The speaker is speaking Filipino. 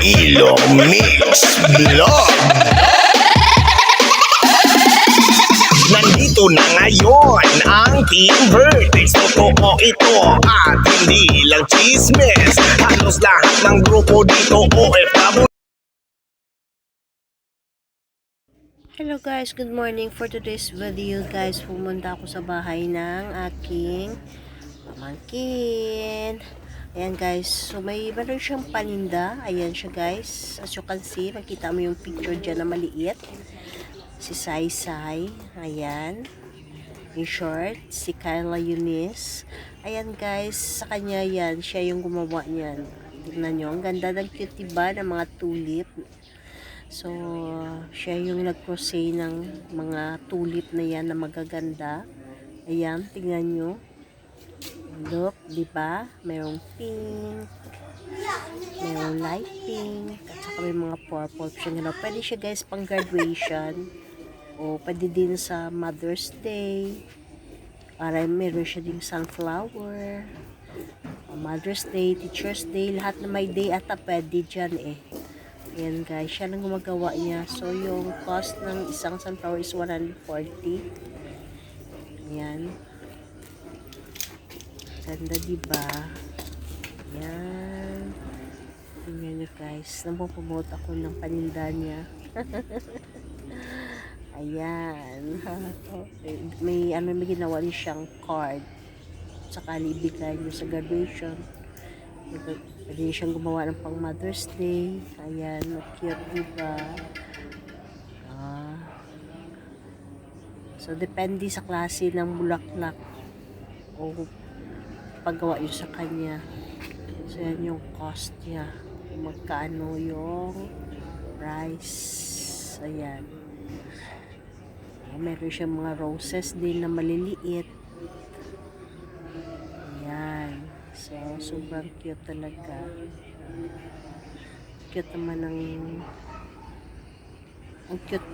Mix Vlog Nandito na ngayon ang Team Vertex Totoo ito at hindi lang chismis Halos lahat ng grupo dito OFW Hello guys, good morning. For today's video guys, pumunta ako sa bahay ng aking pamangkin. Ayan guys, so may meron siyang paninda. Ayan siya guys. As you can see, makita mo yung picture dyan na maliit. Si Sai Sai. Ayan. In short, si Kyla Eunice. Ayan guys, sa kanya yan. Siya yung gumawa niyan. Tignan nyo, ang ganda ng cute diba ng mga tulip. So, siya yung nag-crochet ng mga tulip na yan na magaganda. Ayan, tingnan nyo. Look, di ba? Mayroong pink, mayroong light pink, at saka may mga purple siya. Gano'n. Pwede siya guys pang graduation. O pwede din sa Mother's Day. Para meron siya ding sunflower. Mother's Day, Teacher's Day, lahat na may day ata pwede dyan eh. Ayan guys, siya lang gumagawa niya. So, yung cost ng isang sunflower is 140. Ayan. Ganda, diba? Ayan. Tingnan nyo guys. Napupromote ako ng paninda niya. Ayan. may, ano, may ginawa rin siyang card. Saka ibigay niyo sa graduation. Pwede niyo siyang gumawa ng pang Mother's Day. Ayan, cute diba? Ah. So, depende sa klase ng bulaklak o paggawa yun sa kanya. So, yan yung cost niya. Magkaano yung price. Ayan. Meron siyang mga roses din na maliliit. Ayan. So, sobrang cute talaga. Cute naman ng ang cute